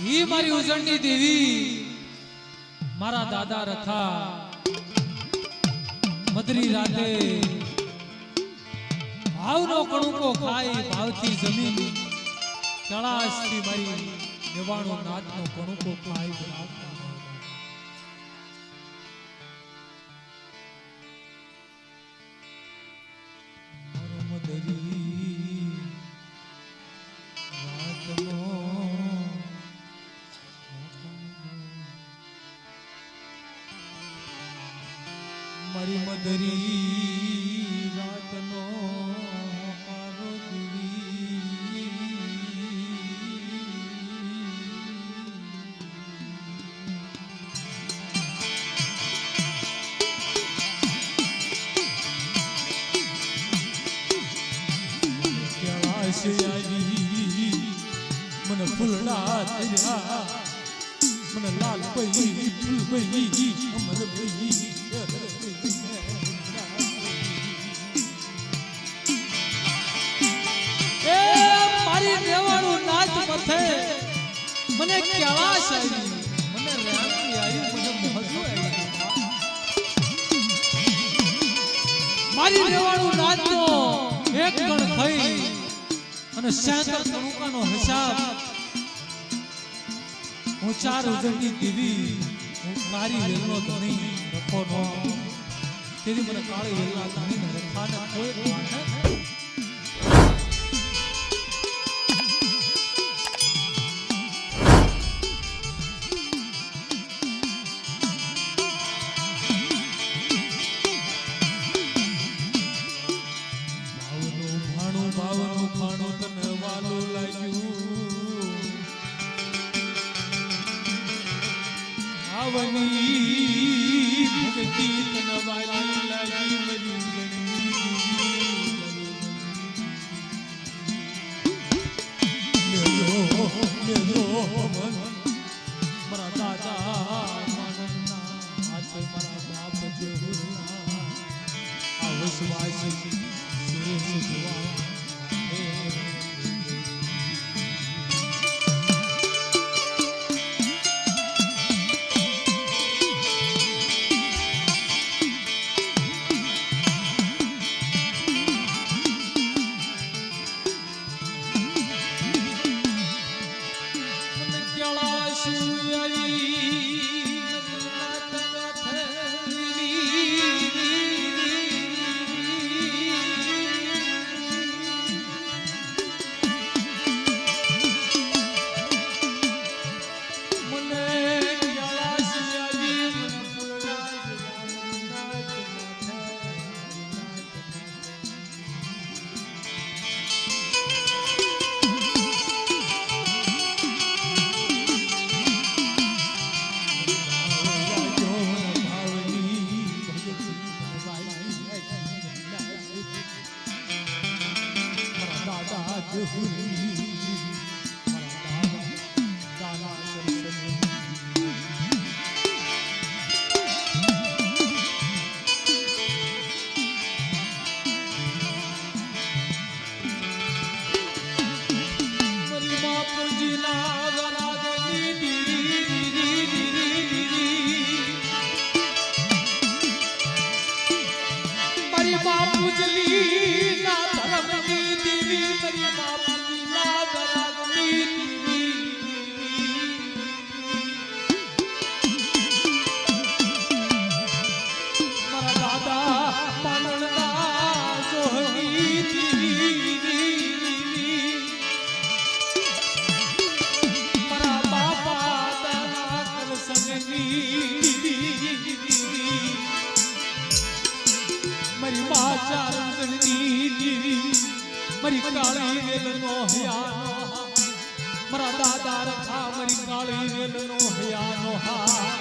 ઈ મારી ઉજળની દેવી, મારા દાદા રથા, મધરી રાતે, ભાવનો કણુકો ખાઈ ભાવથી જમીન, તળાશથી મારી દેવાણો નાથનો કણુકો ખાઈ મધરી રાતનો મારો મને ફૂલડા તર્યા મને લાલ પૈ ફૂલ પૈ અમર પઈ મને કેવા આવી મને રામની આવી મને આવી મારી દેવાળું નાચનો એક ગણ થઈ અને સેંકર કણુકાનો હિસાબ. હું ચાર ઉજળની દીવી હું મારી વેલનો ધણી રખો નો તેથી મને કાળી વેલના ધણી ને રખાને કોઈ વાંધે મારી બાપુજીના વરાગની દીવી. મારા કાળી વેલનો હયાનો મારા દાદા રખા મારી કાળી વેલનો હયાનો હાર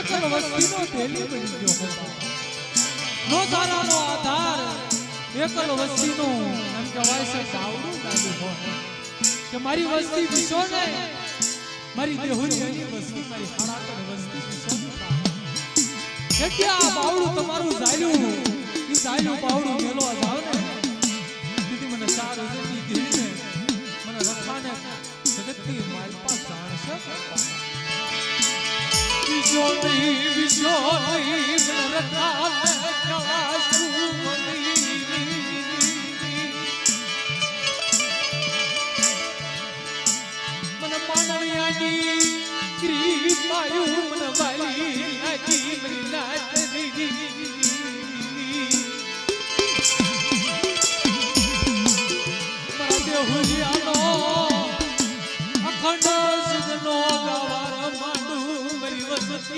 એકલ વસ્તીનો ઢેલી બની નો તારાનો આધાર એકલ વસ્તીનું એમ કહેવાય છે ગાવડું ગાયું હોય કે મારી વસ્તી વિશો ને? મારી દેહુરી વસ્તી, મારી હણાકડ વસ્તી વિશો ને? આ બાવડું તમારું ઝાલ્યું? ઈ ઝાલ્યું બાવડું મેલો જાવ ને? દીદી મને ચાર હજારની દીધીને મને રખાને જગતની માલપા જાણશે વિશો નહીં વિશો નહીં, મને રખાને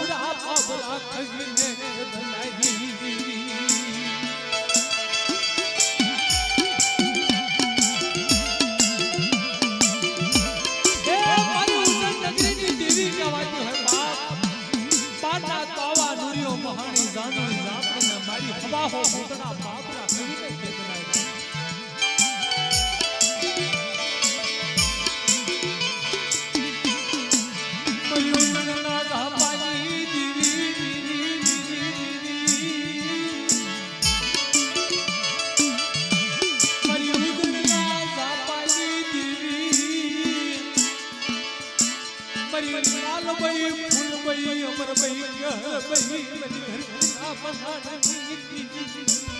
ભૂતરા બાબલા ખગીને દલાઈ ફૂલભાઈ અમરભાઈ ગહરભાઈ મરી ઘરના બહારની મારો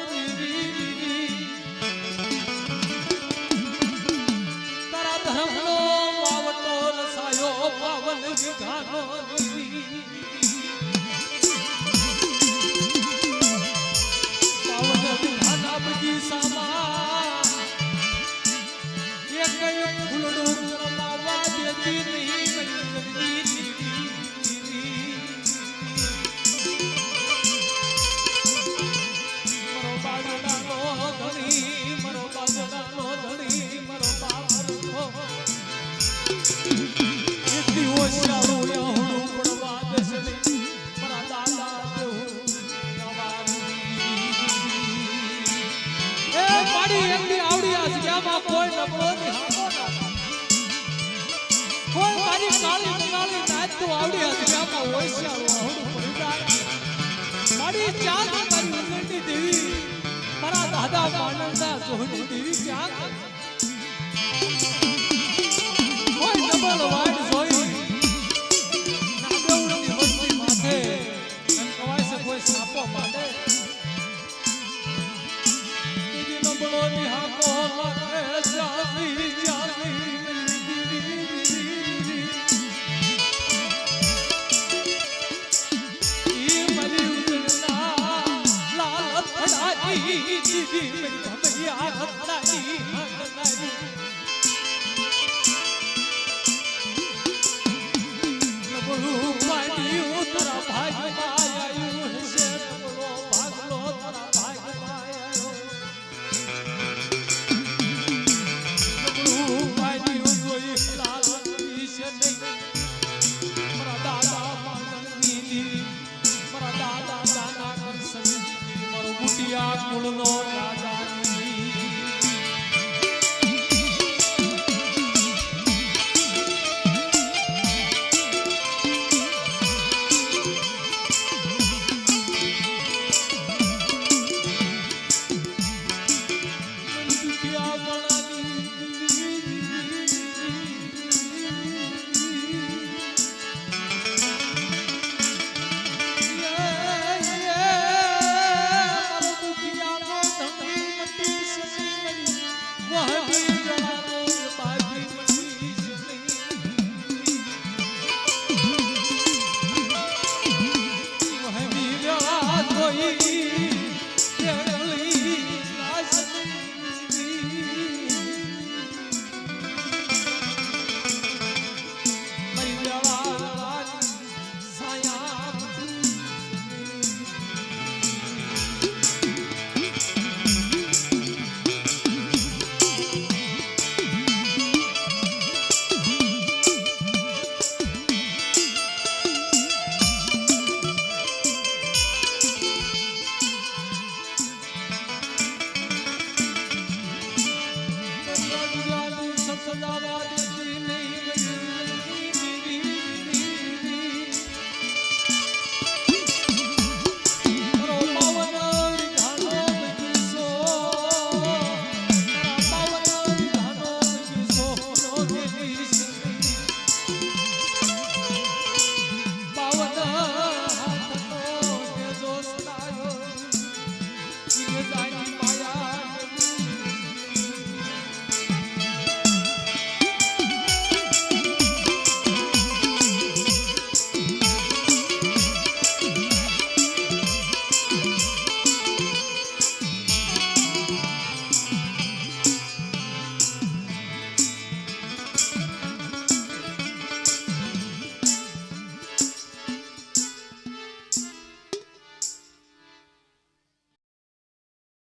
મારી એમની આવડી આ જગ્યામાં કોઈ નબળો નહીં હાંકો ના થાય. કોઈ મારી કાળી મનાળી નાચ તો આવડી આ જગ્યામાં પડી જાય મારી ચાલ મારી ઉંદરડી દેવી. મારા દાદા માનંદા જોહની દેવી ક્યાં કોઈ ડબલ વાઈડ જોઈ. માથે. કવાય છે કોઈ સાપો પાડે